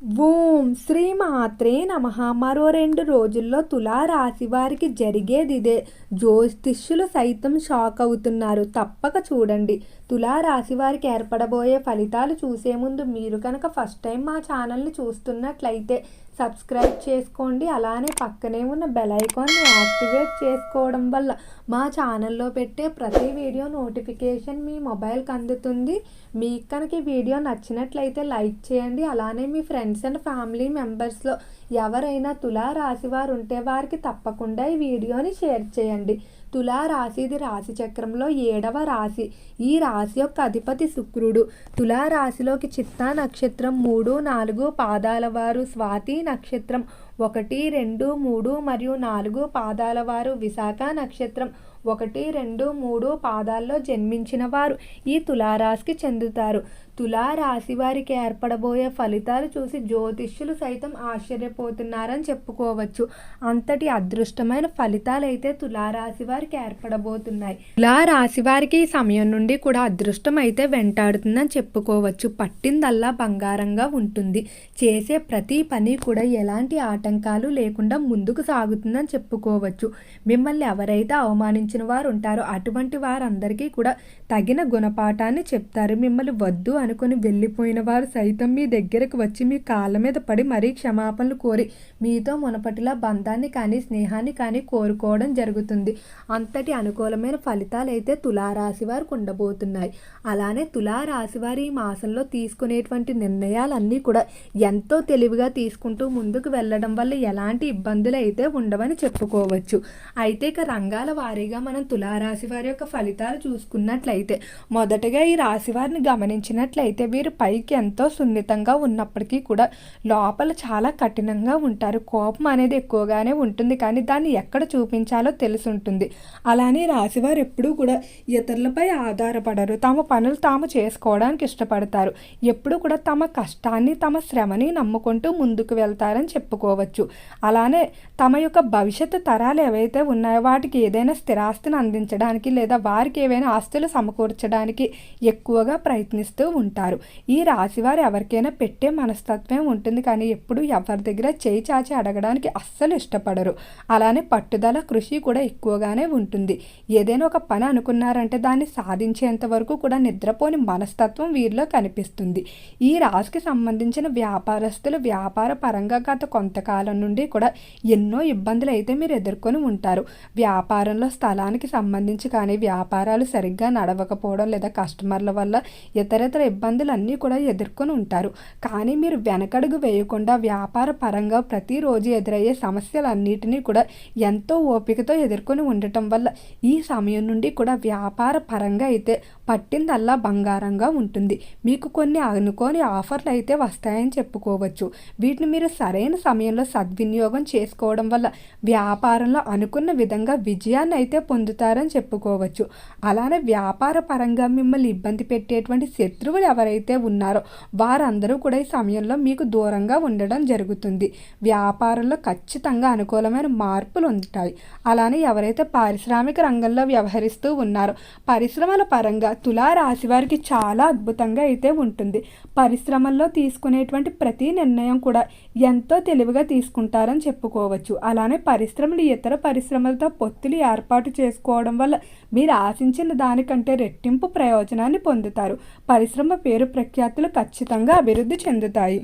ఓం శ్రీ మాత్రే నమ. మరో రెండు రోజుల్లో తులారాశి వారికి జరిగేది ఇదే. జ్యోతిష్యులు సైతం షాక్ అవుతున్నారు. తప్పక చూడండి. తులారాశి వారికి ఏర్పడబోయే ఫలితాలు చూసే ముందు మీరు కనుక ఫస్ట్ టైం మా ఛానల్ని చూస్తున్నట్లయితే సబ్స్క్రైబ్ చేసుకోండి. అలానే పక్కనే ఉన్న బెల్ ఐకాన్ని యాక్టివేట్ చేసుకోవడం వల్ల మా ఛానల్లో పెట్టే ప్రతి వీడియో నోటిఫికేషన్ మీ మొబైల్కి అందుతుంది. మీకు కనుక ఈ వీడియో నచ్చినట్లయితే లైక్ చేయండి. అలానే మీ ఫ్రెండ్స్ అండ్ ఫ్యామిలీ మెంబర్స్లో ఎవరైనా తులా రాశి వారు ఉంటే వారికి తప్పకుండా ఈ వీడియోని షేర్ చేయండి. తులారాశిది రాశి చక్రంలో ఏడవ రాశి. ఈ రాశి యొక్క అధిపతి శుక్రుడు. తులారాశిలోకి చిత్తా నక్షత్రం మూడు నాలుగు పాదాల వారు స్వాతి నక్షత్రం ఒకటి రెండు మూడు మరియు నాలుగు పాదాల వారు విశాఖ నక్షత్రం ఒకటి రెండు మూడు పాదాల్లో జన్మించిన వారు ఈ తులారాశికి చెందుతారు. తులారాశి వారికి ఏర్పడబోయే ఫలితాలు చూసి జ్యోతిష్యులు సైతం ఆశ్చర్యపోతున్నారని చెప్పుకోవచ్చు. అంతటి అదృష్టమైన ఫలితాలు అయితే తులారాశి వారికి ఏర్పడబోతున్నాయి. తులారాశి వారికి ఈ సమయం నుండి కూడా అదృష్టం అయితే వెంటాడుతుందని చెప్పుకోవచ్చు. పట్టిందల్లా బంగారంగా ఉంటుంది. చేసే ప్రతి పని కూడా ఎలాంటి ఆటంకాలు లేకుండా ముందుకు సాగుతుందని చెప్పుకోవచ్చు. మిమ్మల్ని ఎవరైతే అవమానించిన వారు ఉంటారు అటువంటి వారందరికీ కూడా తగిన గుణపాఠాన్ని చెప్తారు. మిమ్మల్ని వద్దు అనుకుని వెళ్ళిపోయిన వారు సైతం మీ దగ్గరకు వచ్చి మీ కాళ్ళ మీద పడి మరీ క్షమాపణలు కోరి మీతో మునపటిలా బంధాన్ని కానీ స్నేహాన్ని కానీ కోరుకోవడం జరుగుతుంది. అంతటి అనుకూలమైన ఫలితాలు అయితే తులారాశి వారికి ఉండబోతున్నాయి. అలానే తులారాశి వారి ఈ మాసంలో తీసుకునేటువంటి నిర్ణయాలన్నీ కూడా ఎంతో తెలివిగా తీసుకుంటూ ముందుకు వెళ్ళడం వల్ల ఎలాంటి ఇబ్బందులు అయితే ఉండవని చెప్పుకోవచ్చు. అయితే ఇక రంగాల వారీగా మనం తులారాశి వారి యొక్క ఫలితాలు చూసుకున్నట్లయితే మొదటగా ఈ రాశి వారిని గమనించినట్లయితే వీరు పైకి ఎంతో సున్నితంగా ఉన్నప్పటికీ కూడా లోపల చాలా కఠినంగా ఉంటారు. కోపం అనేది ఎక్కువగానే ఉంటుంది. కానీ దాన్ని ఎక్కడ చూపించాలో తెలుసుంటుంది అలానే రాశివారు ఎప్పుడూ కూడా ఇతరులపై ఆధారపడరు. తమ పనులు తాము చేసుకోవడానికి ఇష్టపడతారు. ఎప్పుడు కూడా తమ కష్టాన్ని తమ శ్రమని నమ్ముకుంటూ ముందుకు వెళ్తారని చెప్పుకోవచ్చు. అలానే తమ యొక్క భవిష్యత్తు తరాలు ఏవైతే ఉన్నాయో వాటికి ఏదైనా ఆస్తిని అందించడానికి లేదా వారికి ఏవైనా ఆస్తులు సమకూర్చడానికి ఎక్కువగా ప్రయత్నిస్తూ ఉంటారు. ఈ రాశివారు ఎవరికైనా పెట్టే మనస్తత్వం ఉంటుంది కానీ ఎప్పుడు ఎవరి దగ్గర చేయి చాచి అడగడానికి అస్సలు ఇష్టపడరు. అలానే పట్టుదల కృషి కూడా ఎక్కువగానే ఉంటుంది. ఏదైనా ఒక పని అనుకున్నారంటే దాన్ని సాధించేంత వరకు కూడా నిద్రపోని మనస్తత్వం వీరిలో కనిపిస్తుంది. ఈ రాశికి సంబంధించిన వ్యాపారస్తులు వ్యాపార పరంగా గత కొంతకాలం నుండి కూడా ఎన్నో ఇబ్బందులు అయితే మీరు ఎదుర్కొని ఉంటారు. వ్యాపారంలో స్థలానికి సంబంధించి కానీ వ్యాపారాలు సరిగ్గా నడవకపోవడం లేదా కస్టమర్ల వల్ల ఇతరితర ఇబ్బందులు అన్నీ కూడా ఎదుర్కొని ఉంటారు. కానీ మీరు వెనకడుగు వేయకుండా వ్యాపార పరంగా ప్రతిరోజు ఎదురయ్యే సమస్యలన్నిటినీ కూడా ఎంతో ఓపికతో ఎదుర్కొని ఉండటం వల్ల ఈ సమయం నుండి కూడా వ్యాపార పరంగా అయితే పట్టిందల్లా బంగారంగా ఉంటుంది. మీకు కొన్ని అనుకోని ఆఫర్లు అయితే వస్తాయని చెప్పుకోవచ్చు. వీటిని మీరు సరైన సమయంలో సద్వినియోగం చేసుకోవడం వల్ల వ్యాపారంలో అనుకున్న విధంగా విజయాన్ని అయితే పొందుతారని చెప్పుకోవచ్చు. అలానే వ్యాపార పరంగా మిమ్మల్ని ఇబ్బంది పెట్టేటువంటి శత్రువులు ఎవరైతే ఉన్నారో వారందరూ కూడా ఈ సమయంలో మీకు దూరంగా ఉండడం జరుగుతుంది. వ్యాపారంలో ఖచ్చితంగా అనుకూలమైన మార్పులు ఉంటాయి. అలానే ఎవరైతే పారిశ్రామిక రంగంలో వ్యవహరిస్తూ ఉన్నారో పరిశ్రమల పరంగా తులా రాశివారికి చాలా అద్భుతంగా అయితే ఉంటుంది. పరిశ్రమల్లో తీసుకునేటువంటి ప్రతి నిర్ణయం కూడా ఎంతో తెలివిగా తీసుకుంటారని చెప్పుకోవచ్చు. అలానే పరిశ్రమలు ఇతర పరిశ్రమలతో పొత్తులు ఏర్పాటు చేసుకోవడం వల్ల మీరు ఆశించిన దానికంటే రెట్టింపు ప్రయోజనాన్ని పొందుతారు. పరిశ్రమ పేరు ప్రఖ్యాతులు ఖచ్చితంగా అభివృద్ధి చెందుతాయి.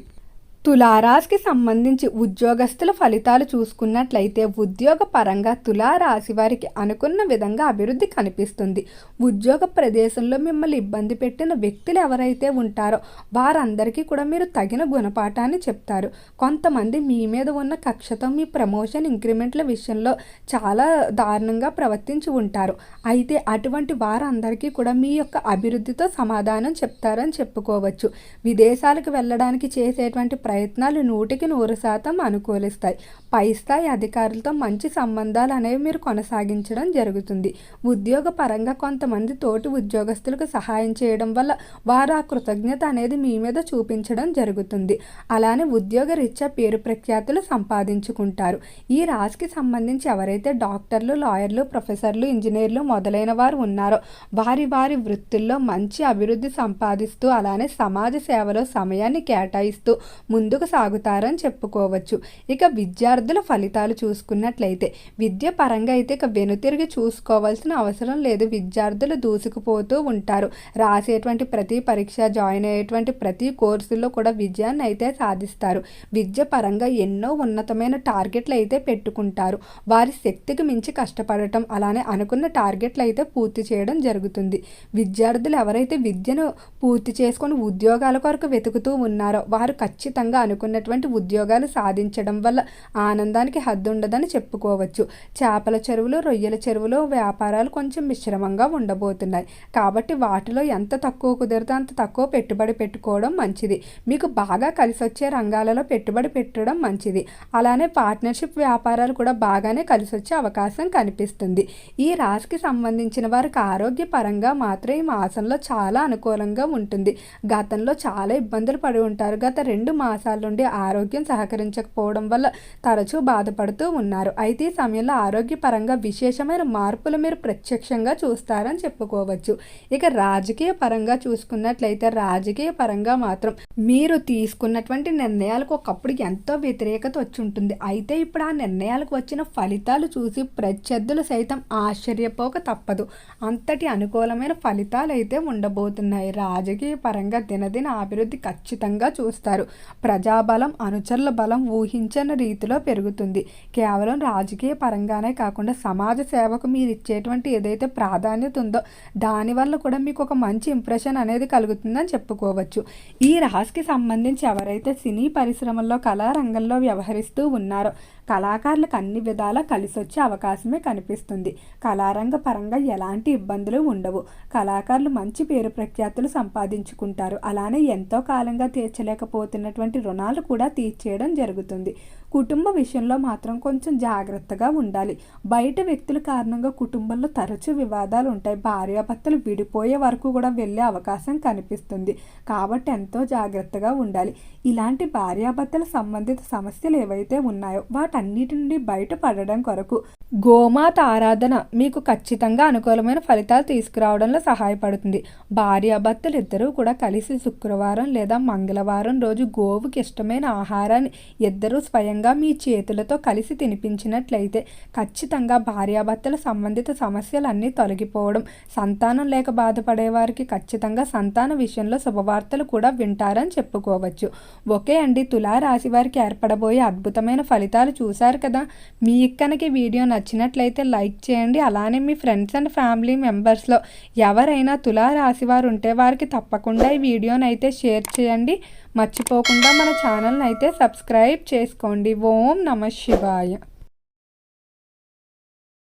తులారాశికి సంబంధించి ఉద్యోగస్తుల ఫలితాలు చూసుకున్నట్లయితే ఉద్యోగ పరంగా తులారాశి వారికి అనుకున్న విధంగా అభివృద్ధి కనిపిస్తుంది. ఉద్యోగ ప్రదేశంలో మిమ్మల్ని ఇబ్బంది పెట్టిన వ్యక్తులు ఎవరైతే ఉంటారో వారందరికీ కూడా మీరు తగిన గుణపాఠాన్ని చెప్తారు. కొంతమంది మీ మీద ఉన్న కక్షతో మీ ప్రమోషన్ ఇంక్రిమెంట్ల విషయంలో చాలా దారుణంగా ప్రవర్తించి ఉంటారు. అయితే అటువంటి వారందరికీ కూడా మీ యొక్క అభివృద్ధితో సమాధానం చెప్తారని చెప్పుకోవచ్చు. విదేశాలకు వెళ్ళడానికి చేసేటువంటి ప్రయత్నాలు నూటికి నూరు శాతం అనుకూలిస్తాయి. పై స్థాయి అధికారులతో మంచి సంబంధాలు అనేవి మీరు కొనసాగించడం జరుగుతుంది. ఉద్యోగ పరంగా కొంతమంది తోటి ఉద్యోగస్తులకు సహాయం చేయడం వల్ల వారు ఆ కృతజ్ఞత అనేది మీ మీద చూపించడం జరుగుతుంది. అలానే ఉద్యోగ రీత్యా పేరు ప్రఖ్యాతులు సంపాదించుకుంటారు. ఈ రాశికి సంబంధించి ఎవరైతే డాక్టర్లు లాయర్లు ప్రొఫెసర్లు ఇంజనీర్లు మొదలైన వారు ఉన్నారో వారి వారి వృత్తుల్లో మంచి అభివృద్ధి సంపాదిస్తూ అలానే సమాజ సేవలో సమయాన్ని కేటాయిస్తూ ముందు ముందుకు సాగుతారని చెప్పుకోవచ్చు. ఇక విద్యార్థుల ఫలితాలు చూసుకున్నట్లయితే విద్య పరంగా అయితే ఇక వెనుతిరిగి చూసుకోవాల్సిన అవసరం లేదు. విద్యార్థులు దూసుకుపోతూ ఉంటారు. రాసేటువంటి ప్రతి పరీక్ష జాయిన్ అయ్యేటువంటి ప్రతి కోర్సులో కూడా విజయాన్ని అయితే సాధిస్తారు. విద్య పరంగా ఎన్నో ఉన్నతమైన టార్గెట్లు అయితే పెట్టుకుంటారు. వారి శక్తికి మించి కష్టపడటం అలానే అనుకున్న టార్గెట్లు అయితే పూర్తి చేయడం జరుగుతుంది. విద్యార్థులు ఎవరైతే విద్యను పూర్తి చేసుకొని ఉద్యోగాల కొరకు వెతుకుతూ ఉన్నారో వారు ఖచ్చితంగా అనుకున్నటువంటి ఉద్యోగాలు సాధించడం వల్ల ఆనందానికి హద్దు ఉండదని చెప్పుకోవచ్చు. చేపల చెరువులు రొయ్యల చెరువులు వ్యాపారాలు కొంచెం మిశ్రమంగా ఉండబోతున్నాయి. కాబట్టి వాటిలో ఎంత తక్కువ కుదిరితే అంత తక్కువ పెట్టుబడి పెట్టుకోవడం మంచిది. మీకు బాగా కలిసి వచ్చే రంగాలలో పెట్టుబడి పెట్టడం మంచిది. అలానే పార్ట్నర్షిప్ వ్యాపారాలు కూడా బాగానే కలిసి వచ్చే అవకాశం కనిపిస్తుంది. ఈ రాశికి సంబంధించిన వారికి ఆరోగ్య పరంగా మాత్రం ఈ మాసంలో చాలా అనుకూలంగా ఉంటుంది. గతంలో చాలా ఇబ్బందులు పడి ఉంటారు. గత రెండు మాసాల నుండి ఆరోగ్యం సహకరించకపోవడం వల్ల తరచూ బాధపడుతూ ఉన్నారు. అయితే ఈ సమయంలో ఆరోగ్యపరంగా విశేషమైన మార్పులు మీరు ప్రత్యక్షంగా చూస్తారని చెప్పుకోవచ్చు. ఇక రాజకీయ పరంగా చూసుకున్నట్లయితే రాజకీయ పరంగా మాత్రం మీరు తీసుకున్నటువంటి నిర్ణయాలకు ఒకప్పుడు ఎంతో వ్యతిరేకత వచ్చి ఉంటుంది. అయితే ఇప్పుడు ఆ నిర్ణయాలకు వచ్చిన ఫలితాలు చూసి ప్రత్యర్థులు సైతం ఆశ్చర్యపోక తప్పదు. అంతటి అనుకూలమైన ఫలితాలు అయితే ఉండబోతున్నాయి. రాజకీయ పరంగా దినదిన అభివృద్ధి ఖచ్చితంగా చూస్తారు. ప్రజాబలం అనుచరుల బలం ఊహించని రీతిలో పెరుగుతుంది. కేవలం రాజకీయ పరంగానే కాకుండా సమాజ సేవకు మీరు ఇచ్చేటువంటి ఏదైతే ప్రాధాన్యత ఉందో దానివల్ల కూడా మీకు ఒక మంచి ఇంప్రెషన్ అనేది కలుగుతుందని చెప్పుకోవచ్చు. ఈ రాశికి సంబంధించి ఎవరైతే సినీ పరిశ్రమల్లో కళారంగంలో వ్యవహరిస్తూ ఉన్నారో కళాకారులకు అన్ని విధాలా కలిసొచ్చే అవకాశమే కనిపిస్తుంది. కళారంగ పరంగా ఎలాంటి ఇబ్బందులు ఉండవు. కళాకారులు మంచి పేరు ప్రఖ్యాతులు సంపాదించుకుంటారు. అలానే ఎంతో కాలంగా తీర్చలేకపోతున్నటువంటి రుణాలు కూడా తీర్చేయడం జరుగుతుంది. కుటుంబ విషయంలో మాత్రం కొంచెం జాగ్రత్తగా ఉండాలి. బయట వ్యక్తుల కారణంగా కుటుంబంలో తరచూ వివాదాలు ఉంటాయి. భార్యాభర్తలు విడిపోయే వరకు కూడా వెళ్ళే అవకాశం కనిపిస్తుంది. కాబట్టి ఎంతో జాగ్రత్తగా ఉండాలి. ఇలాంటి భార్యాభర్తల సంబంధిత సమస్యలు ఏవైతే ఉన్నాయో వాటన్నిటి నుండి బయటపడడం కొరకు గోమాత ఆరాధన మీకు ఖచ్చితంగా అనుకూలమైన ఫలితాలు తీసుకురావడంలో సహాయపడుతుంది. భార్యాభర్తలు ఇద్దరూ కూడా కలిసి శుక్రవారం లేదా మంగళవారం రోజు గోవుకి ఇష్టమైన ఆహారాన్ని ఇద్దరూ స్వయంగా మీ చేతులతో కలిసి తినిపించినట్లయితే ఖచ్చితంగా భార్యాభర్తల సంబంధిత సమస్యలన్నీ తొలగిపోవడం సంతానం లేక బాధపడేవారికి ఖచ్చితంగా సంతాన విషయంలో శుభవార్తలు కూడా వింటారని చెప్పుకోవచ్చు. ఒకే అండి తులారాశి వారికి ఏర్పడబోయే అద్భుతమైన ఫలితాలు చూశారు కదా? మీ ఇక్కనకి వీడియో నచ్చినట్లయితే లైక్ చేయండి. అలానే మీ ఫ్రెండ్స్ అండ్ ఫ్యామిలీ మెంబర్స్లో ఎవరైనా తులారాశి వారు ఉంటే వారికి తప్పకుండా ఈ వీడియోనైతే అయితే షేర్ చేయండి. మర్చిపోకుండా మన ఛానల్ని అయితే సబ్స్క్రైబ్ చేసుకోండి. ఓం నమ శివాయ.